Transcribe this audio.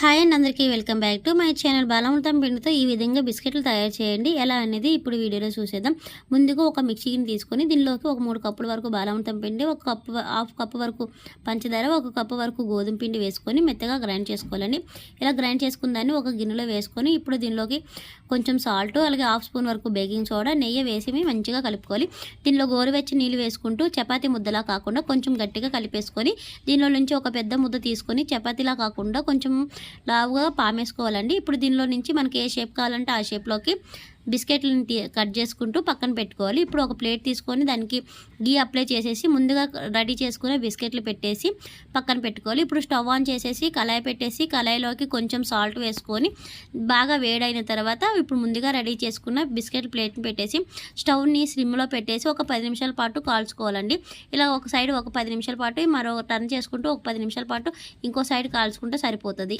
Hi and అందరికీ welcome back to my channel బలవంతం పిండితో ఈ విధంగా బిస్కెట్లు తయారు చేయండి. ఎలా అనేది ఇప్పుడు వీడియోలో చూసేద్దాం. ముందుగా ఒక మిక్సీని తీసుకొని దీనిలోకి ఒక మూడు కప్పుల వరకు బలవంతం పిండి ఒక కప్పు హాఫ్ కప్పు వరకు పంచదార ఒక కప్పు వరకు గోధుమ పిండి వేసుకొని మెత్తగా గ్రైండ్ చేసుకోవాలండి. ఇలా గ్రైండ్ చేసుకున్న దాన్ని ఒక గిన్నెలో వేసుకొని ఇప్పుడు దీనిలోకి కొంచెం సాల్ట్ అలాగే హాఫ్ స్పూన్ వరకు బేకింగ్ సోడా నెయ్యి వేసి మంచిగా కలుపుకోవాలి. దీనిలో గోరువెచ్చి నీళ్ళు వేసుకుంటూ చపాతీ ముద్దలా కాకుండా కొంచెం గట్టిగా కలిపేసుకొని దీనిలో నుంచి ఒక పెద్ద ముద్ద తీసుకొని చపాతీలా కాకుండా కొంచెం లావుగా పామేసుకోవాలండి. ఇప్పుడు దీనిలో నుంచి మనకి ఏ షేప్ కావాలంటే ఆ షేప్లోకి బిస్కెట్లను కట్ చేసుకుంటూ పక్కన పెట్టుకోవాలి. ఇప్పుడు ఒక ప్లేట్ తీసుకొని దానికి గీ అప్లై చేసేసి ముందుగా రెడీ చేసుకునే బిస్కెట్లు పెట్టేసి పక్కన పెట్టుకోవాలి. ఇప్పుడు స్టవ్ ఆన్ చేసేసి కళాయి పెట్టేసి కళాయిలోకి కొంచెం సాల్ట్ వేసుకొని బాగా వేడైన తర్వాత ఇప్పుడు ముందుగా రెడీ చేసుకున్న బిస్కెట్ ప్లేట్ని పెట్టేసి స్టవ్ని స్లిమ్లో పెట్టేసి ఒక పది నిమిషాల పాటు కాల్చుకోవాలండి. ఇలా ఒక సైడ్ ఒక పది నిమిషాల పాటు మరో టర్న్ చేసుకుంటూ ఒక పది నిమిషాల పాటు ఇంకో సైడ్ కాల్చుకుంటే సరిపోతుంది.